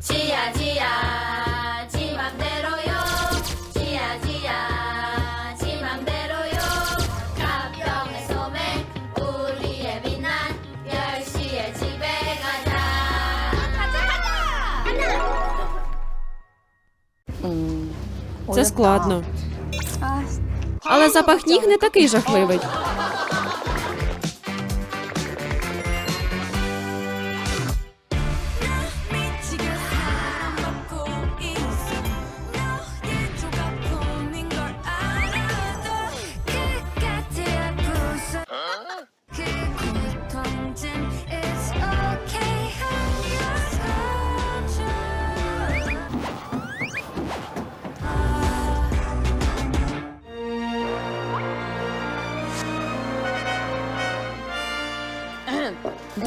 지야 지야 지 맘대로요 지야 지야 지 맘대로요 가평의 소매 우리의 빛난 10시에 집에 가자 가자 가자 Це складно. Але запах ніг не такий жахливий.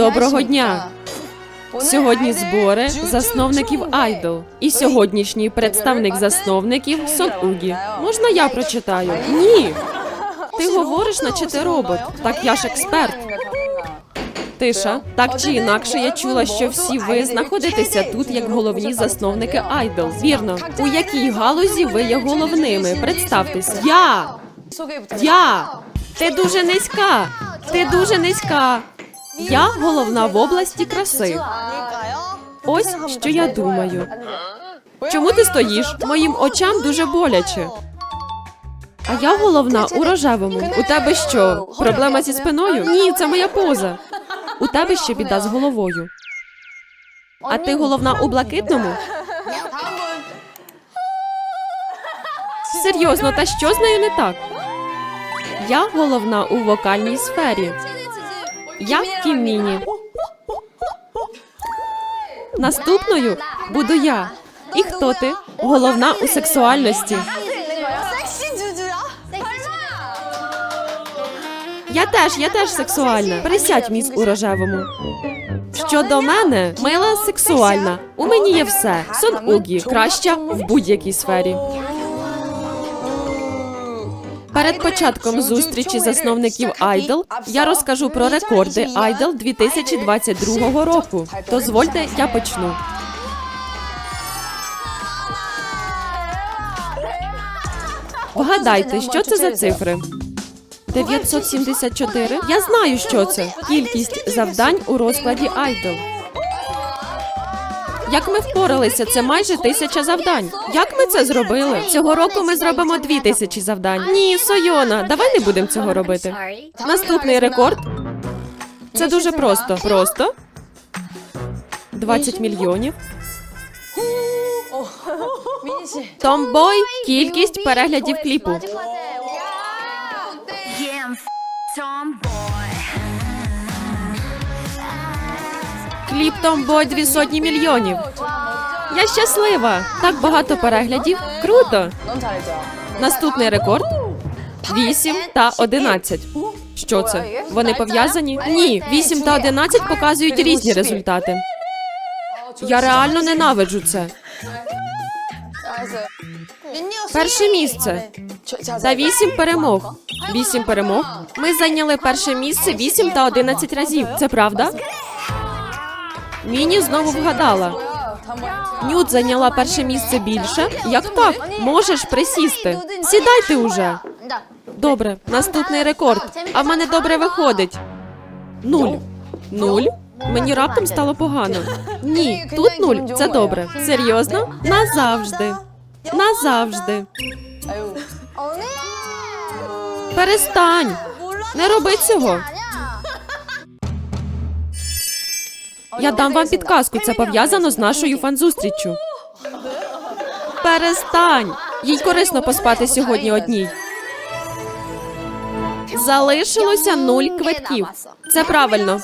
Доброго дня! Сьогодні збори засновників Айдол. І сьогоднішній представник засновників Сон Угі. Можна я прочитаю? Ні. Ти говориш, наче ти робот. Так я ж експерт. Тиша, так чи інакше, я чула, що всі ви знаходитеся тут як головні засновники Айдол. Вірно, у якій галузі ви є головними? Представтеся. Я! Я! Ти дуже низька! Ти дуже низька! Я головна в області краси. Ось що я думаю. Чому ти стоїш? Моїм очам дуже боляче. А я головна у рожевому. У тебе що? Проблема зі спиною? Ні, це моя поза. У тебе ще біда з головою. А ти головна у блакитному? Серйозно, та що з нею не так? Я головна у вокальній сфері. Я Кімміні. Наступною буду я. І хто ти? Головна у сексуальності. Я теж, я теж сексуальна. Присядь міс у рожевому. Щодо мене, мила сексуальна. У мені є все. Сон Угі, краща в будь-якій сфері. Перед початком зустрічі засновників Айдол я розкажу про рекорди Айдол 2022 року. Дозвольте, я почну. Вгадайте, що це за цифри? 974? Я знаю, що це. Кількість завдань у розкладі Айдол. Як ми впоралися, це майже тисяча завдань. Як ми це зробили? Цього року ми зробимо дві тисячі завдань. Ні, Сойона, давай не будемо цього робити. Наступний рекорд. Це дуже просто. Просто 20 мільйонів. Томбой кількість переглядів кліпу. Кліп Томбой дві сотні мільйонів. Я щаслива. Так багато переглядів. Круто. Наступний рекорд 8 та 11. Що це? Вони пов'язані? Ні, 8 та 11 показують різні результати. Я реально ненавиджу це. Перше місце та 8 перемог. 8 перемог. Ми зайняли перше місце 8 та 11 разів. Це правда? Міні знову вгадала. Нют зайняла перше місце більше. Як так? Можеш присісти. Сідайте уже. Добре, наступний рекорд. А в мене добре виходить. Нуль. Нуль? Мені раптом стало погано. Ні, тут нуль. Це добре. Серйозно? Назавжди. Назавжди. Перестань. Не роби цього. Я дам вам підказку. Це пов'язано з нашою фан-зустріччю. Перестань. Їй корисно поспати сьогодні одній. Залишилося нуль квитків. Це правильно.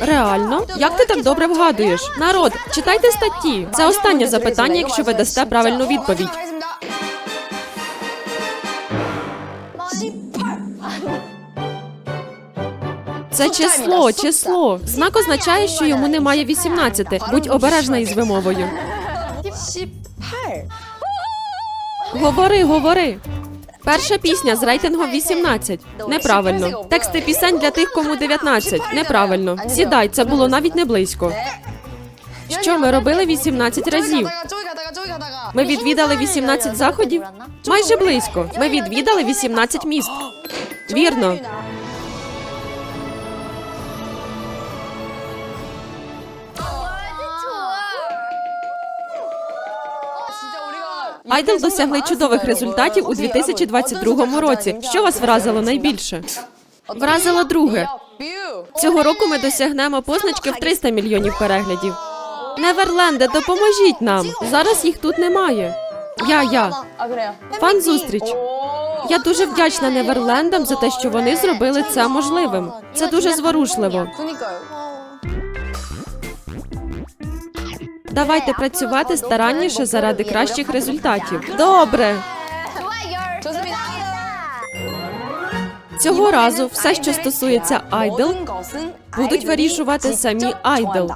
Реально? Як ти так добре вгадуєш? Народ, читайте статті. Це останнє запитання, якщо ви дасте правильну відповідь. Це число, число. Знак означає, що йому немає 18. Будь обережна із вимовою. Говори, говори. Перша пісня з рейтингом 18. Неправильно. Тексти пісень для тих, кому 19. Неправильно. Сідай, це було навіть не близько. Що ми робили 18 разів? Ми відвідали 18 заходів? Майже близько. Ми відвідали 18 міст. Вірно. Айдол досягли чудових результатів у 2022 році. Що вас вразило найбільше? Вразило друге. Цього року ми досягнемо позначки в 300 мільйонів переглядів. Неверленде, допоможіть нам. Зараз їх тут немає. Я, я. Фан зустріч. Я дуже вдячна Неверлендам за те, що вони зробили це можливим. Це дуже зворушливо. Давайте працювати старанніше заради кращих результатів. Добре. Цього разу все, що стосується айдол, будуть вирішувати самі айдол.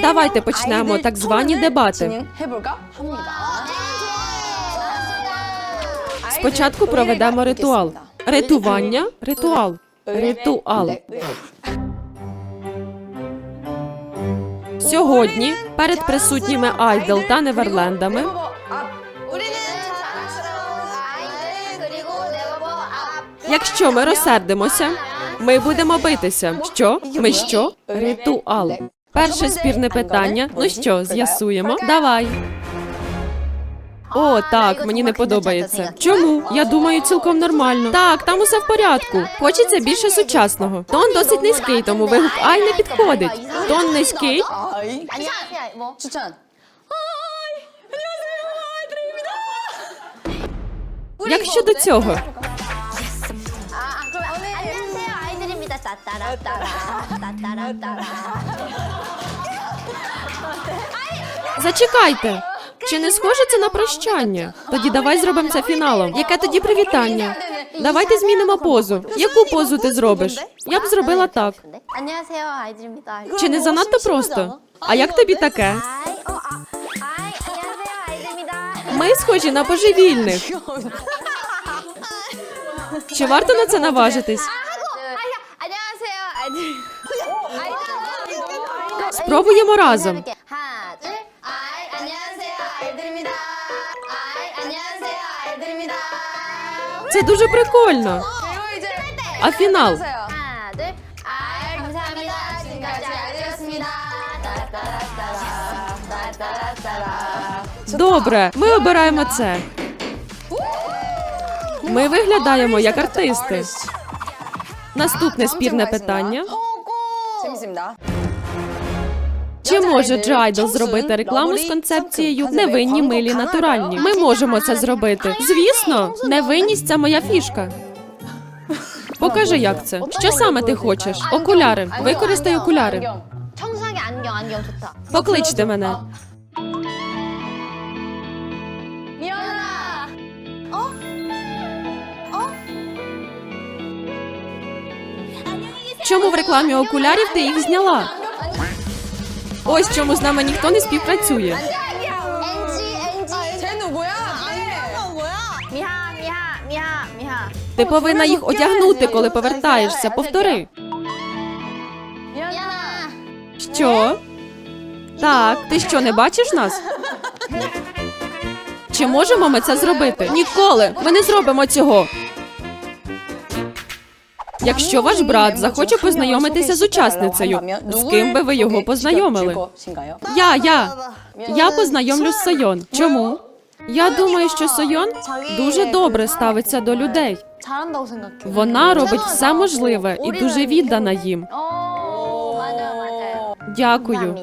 Давайте почнемо так звані дебати. Спочатку проведемо ритуал. Ритування, ритуал, ритуал. Сьогодні перед присутніми Айдел та неверлендами Якщо ми розсердимося, ми будемо битися. Що? Ми що? Ритуал. Перше спірне питання. Ну що, з'ясуємо? Давай. О, так, мені не подобається. Чому? Я думаю, цілком нормально. Так, там усе в порядку. Хочеться більше сучасного. Тон досить низький, тому вигук ай не підходить. Тон низький. Як щодо цього? Зачекайте. Чи не схоже це на прощання? Тоді давай зробимо це фіналом. Яке тоді привітання? Давайте змінимо позу. Яку позу ти зробиш? Я б зробила так. Чи не занадто просто? А як тобі таке? Ми схожі на божевільних. Чи варто на це наважитись? Спробуємо разом. Це дуже прикольно. 그리고 이제 А фінал? 하나 둘 아이 감사합니다 지금까지 아이들이었습니다 따라따라따라 따라따라따라 Добре, ми обираємо це. Ми виглядаємо як артисти. Наступне спірне питання: 재밌습니다. Чи може Джайдо зробити рекламу з концепцією невинні милі натуральні? Ми можемо це зробити. Звісно, невинність це моя фішка. Покажи, як це. Що саме ти хочеш? Окуляри. Використай окуляри. Покличте мене. Чому в рекламі окулярів ти їх зняла? Ось чому з нами ніхто не співпрацює. Ти повинна їх одягнути, коли повертаєшся. Повтори. Що? Так, ти що не бачиш нас? Чи можемо ми це зробити? Ніколи. Ми не зробимо цього. Якщо ваш брат захоче познайомитися з учасницею, з ким би ви його познайомили? Я, я. Я познайомлю з Сайон. Чому? Я думаю, що Сойон дуже добре ставиться до людей. Вона робить все можливе і дуже віддана їм. Дякую.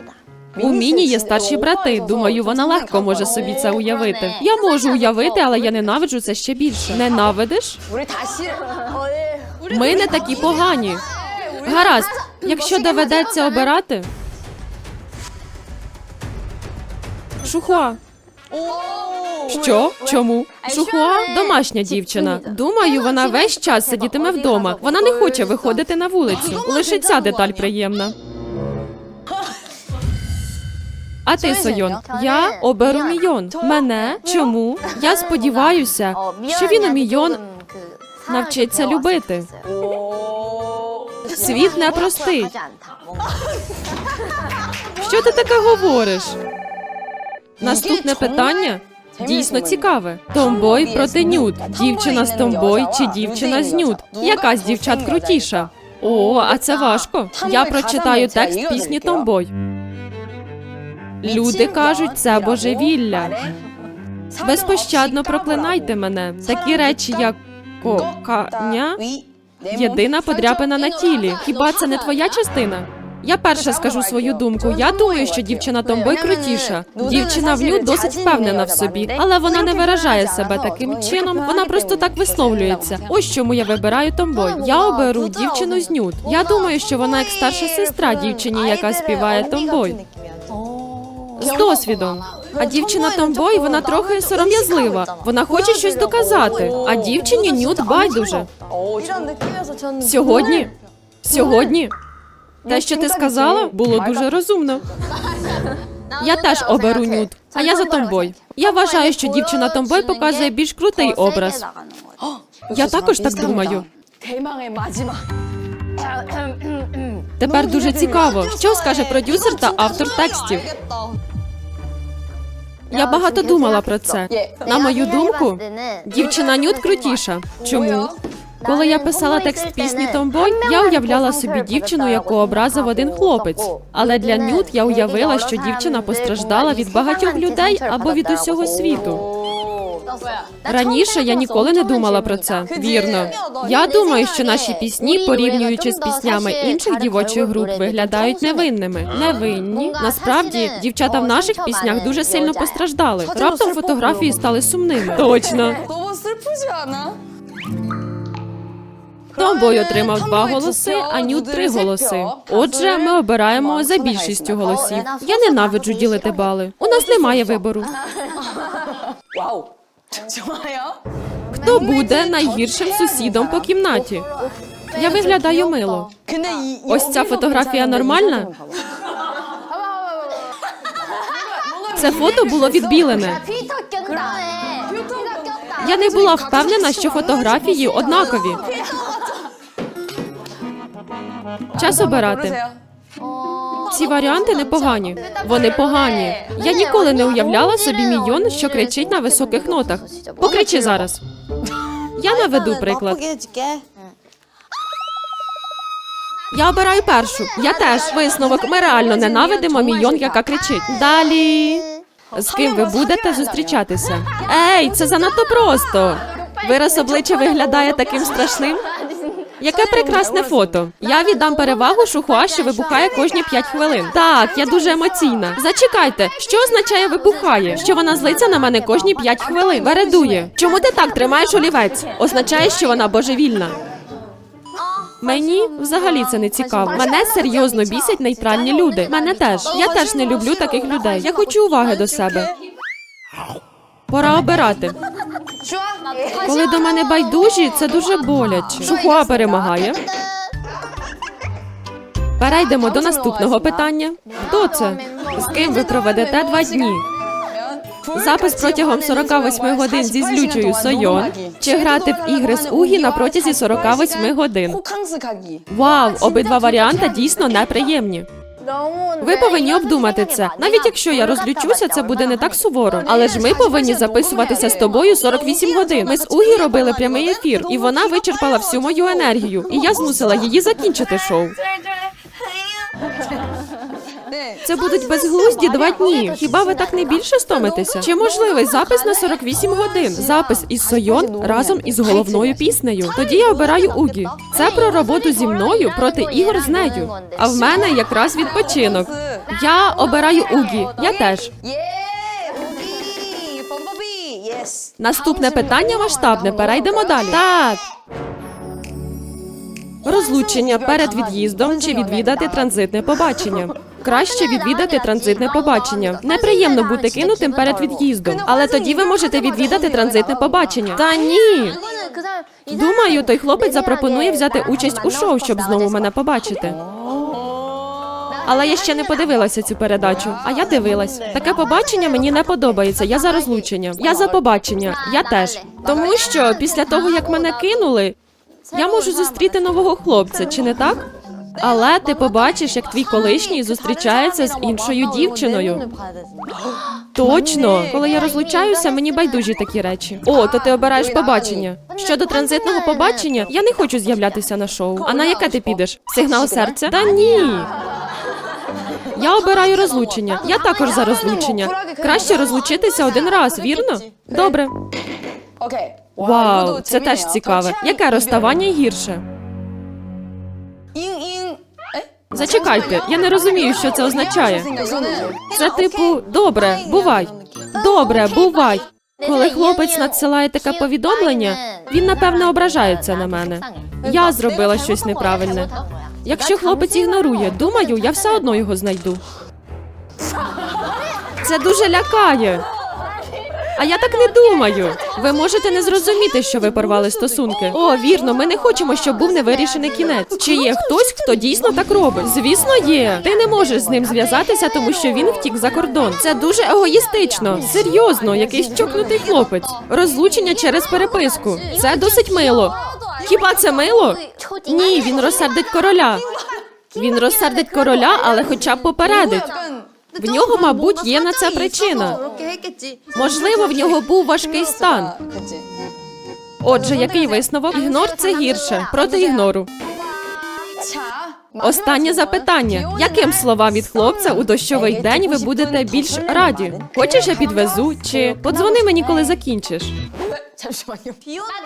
У міні є старші брати. Думаю, вона легко може собі це уявити. Я можу уявити, але я ненавиджу це ще більше. Ненавидиш? Ми не такі погані. Гаразд, якщо доведеться обирати. Шухуа. Що? Чому? Шухуа домашня дівчина. Думаю, вона весь час сидітиме вдома. Вона не хоче виходити на вулицю. Лише ця деталь приємна. А ти Сойон, я оберу мійон. Мене чому? Я сподіваюся, що він у мійон навчиться любити. Світ непростий. Що ти таке говориш? Наступне питання дійсно цікаве: Томбой проти нюд. Дівчина з Томбой чи дівчина з нюд? Яка з дівчат крутіша? О, а це важко. Я прочитаю текст пісні Томбой. Люди кажуть, це божевілля. Безпощадно проклинайте мене. Такі речі, як кокання, єдина подряпина на тілі. Хіба це не твоя частина? Я перша скажу свою думку. Я думаю, що дівчина Томбой крутіша. Дівчина в ню досить впевнена в собі, але вона не виражає себе таким чином. Вона просто так висловлюється. Ось чому я вибираю Томбой. Я оберу дівчину з нюд. Я думаю, що вона як старша сестра дівчині, яка співає Томбой з досвідом. А дівчина Томбой, вона трохи сором'язлива. Вона хоче щось доказати. А дівчині нюд байдуже. Сьогодні? Сьогодні? Те, що ти сказала, було дуже розумно. Я теж оберу нюд, а я за Томбой. Я вважаю, що дівчина Томбой показує більш крутий образ. Я також так думаю. Тепер ну, дуже цікаво, що скаже продюсер та автор текстів. Я багато думала про це. На мою думку, дівчина нют крутіша. Чому? Коли я писала текст пісні Томбой, я уявляла собі дівчину, яку образив один хлопець. Але для нют я уявила, що дівчина постраждала від багатьох людей або від усього світу. Раніше я ніколи не думала про це. Вірно, я думаю, що наші пісні, порівнюючи з піснями інших дівочих груп, виглядають невинними. Невинні насправді дівчата в наших піснях дуже сильно постраждали. Раптом фотографії стали сумними. Точно. Томбой отримав два голоси, а Ню три голоси. Отже, ми обираємо за більшістю голосів. Я ненавиджу ділити бали. У нас немає вибору. 와우. 좋아요. Хто буде найгіршим сусідом по кімнаті? Я виглядаю мило. 근데 이, 이 ось ця 여기서 фотографія 괜찮은데 нормальна? 이쪽으로 봐봐. Це фото було відбілене. 필터 꼈다. 필터 꼈다. Я не була впевнена, що фотографії однакові. Час обирати. 고르세요. Ці варіанти непогані. Вони погані. Я ніколи не уявляла собі мільйон, що кричить на високих нотах. Покричи зараз. Я наведу приклад. Я обираю першу. Я теж висновок. Ми реально ненавидимо мільйон, яка кричить. Далі. З ким ви будете зустрічатися? Ей, це занадто просто. Вираз обличчя виглядає таким страшним. Яке прекрасне фото. Я віддам перевагу шухуа, що вибухає кожні 5 хвилин. Так, я дуже емоційна. Зачекайте, що означає вибухає? Що вона злиться на мене кожні 5 хвилин. Вередує. Чому ти так тримаєш олівець? Означає, що вона божевільна. Мені взагалі це не цікаво. Мене серйозно бісять нейтральні люди. Мене теж. Я теж не люблю таких людей. Я хочу уваги до себе. Пора обирати. Коли до мене байдужі, це дуже боляче. Шухуа перемагає. Перейдемо до наступного питання. Хто це? З ким ви проведете два дні? Запис протягом 48 годин зі злючою Сойон чи грати в ігри з Угі на протязі 48 годин. Вау, обидва варіанти дійсно неприємні. Ви повинні обдумати це. Навіть якщо я розлючуся, це буде не так суворо. Але ж ми повинні записуватися з тобою 48 годин. Ми з Угі робили прямий ефір, і вона вичерпала всю мою енергію. І я змусила її закінчити шоу. Це будуть безглузді два дні. Хіба ви так не більше стомитеся? Чи можливий запис на 48 годин? Запис із Сойон разом із головною піснею. Тоді я обираю Угі. Це про роботу зі мною проти ігор з нею. А в мене якраз відпочинок. Я обираю Угі. Я теж. Наступне питання масштабне. Перейдемо далі. Так. Розлучення перед від'їздом чи відвідати транзитне побачення. Краще відвідати транзитне побачення. Неприємно бути кинутим перед від'їздом, але тоді ви можете відвідати транзитне побачення. Та ні. Думаю, той хлопець запропонує взяти участь у шоу, щоб знову мене побачити. Але я ще не подивилася цю передачу. А я дивилась. Таке побачення мені не подобається. Я за розлучення. Я за побачення. Я теж тому, що після того як мене кинули, я можу зустріти нового хлопця, чи не так? Але ти побачиш, як твій колишній зустрічається з іншою дівчиною. Точно, коли я розлучаюся, мені байдужі такі речі. О, то ти обираєш побачення. Щодо транзитного побачення, я не хочу з'являтися на шоу. А на яке ти підеш? Сигнал серця? Та ні. Я обираю розлучення. Я також за розлучення. Краще розлучитися один раз, вірно? Добре. Вау, це теж цікаве. Яке розставання гірше? Зачекайте, я не розумію, що це означає. Це типу добре, бувай. Добре, бувай. Коли хлопець надсилає таке повідомлення, він напевне ображається на мене. Я зробила щось неправильне. Якщо хлопець ігнорує, думаю, я все одно його знайду. Це дуже лякає. А я так не думаю. Ви можете не зрозуміти, що ви порвали стосунки. О, вірно, ми не хочемо, щоб був невирішений кінець. Чи є хтось, хто дійсно так робить? Звісно, є. Ти не можеш з ним зв'язатися, тому що він втік за кордон. Це дуже егоїстично. Серйозно, якийсь чокнутий хлопець. Розлучення через переписку. Це досить мило. Хіба це мило? Ні, він розсердить короля. Він розсердить короля, але хоча б попередить. В нього, мабуть, є на це причина. Можливо, в нього був важкий стан. Отже, який висновок? Ігнор це гірше проти ігнору. Останнє запитання: яким словам від хлопця у дощовий день ви будете більш раді? Хочеш, я підвезу? Чи подзвони мені, коли закінчиш?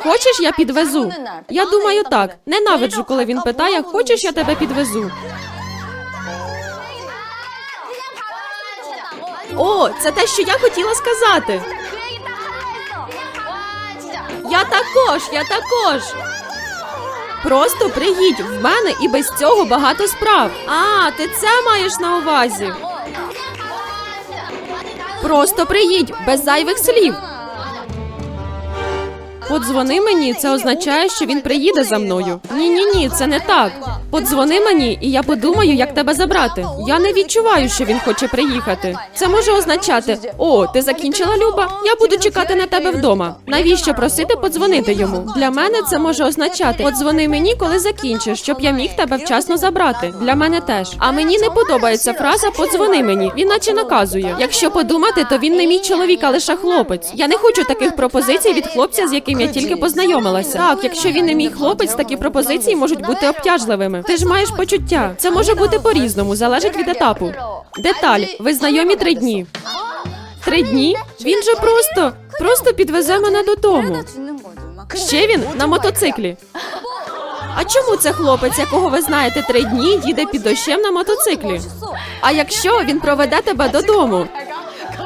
Хочеш, я підвезу? Я думаю, так ненавиджу, коли він питає, хочеш я тебе підвезу. О, це те, що я хотіла сказати. Я також, я також. Просто приїдь в мене і без цього багато справ. А, ти це маєш на увазі. Просто приїдь без зайвих слів. Подзвони мені, це означає, що він приїде за мною. Ні, ні, ні, це не так. Подзвони мені, і я подумаю, як тебе забрати. Я не відчуваю, що він хоче приїхати. Це може означати: о, ти закінчила Люба? Я буду чекати на тебе вдома. Навіщо просити подзвонити йому? Для мене це може означати: подзвони мені, коли закінчиш, щоб я міг тебе вчасно забрати. Для мене теж. А мені не подобається фраза подзвони мені. Він наче наказує. Якщо подумати, то він не мій чоловік, а лише хлопець. Я не хочу таких пропозицій від хлопця, з яким я тільки познайомилася. Так, якщо він не мій хлопець, такі пропозиції можуть бути обтяжливими. Ти ж маєш почуття. Це може бути по-різному, залежить від етапу. Деталь, ви знайомі три дні. Три дні? Він же просто, просто підвезе мене додому. Ще він на мотоциклі. А чому це хлопець, якого ви знаєте три дні, їде під дощем на мотоциклі? А якщо він проведе тебе додому?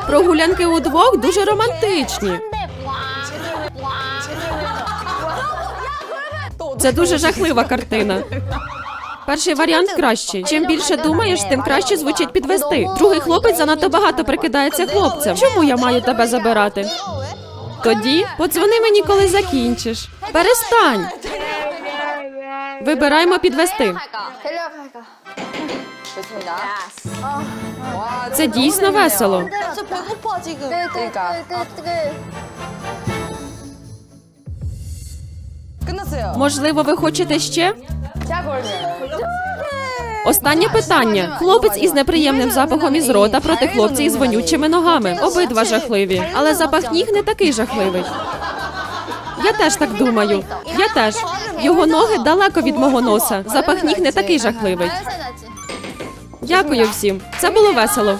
Прогулянки удвох дуже романтичні. Це дуже жахлива картина. Перший варіант кращий. Чим більше думаєш, тим краще звучить підвести. Ну, Другий хлопець ну, занадто багато прикидається ну, хлопцем. Чому я маю тебе забирати? Тоді подзвони мені, коли закінчиш. Перестань. Вибираємо підвести. Це дійсно весело. Можливо, ви хочете ще? Останнє питання: хлопець із неприємним запахом із рота проти хлопця із вонючими ногами. Обидва жахливі, але запах ніг не такий жахливий. Я теж так думаю. Я теж його ноги далеко від мого носа. Запах ніг не такий жахливий. Дякую всім. Це було весело.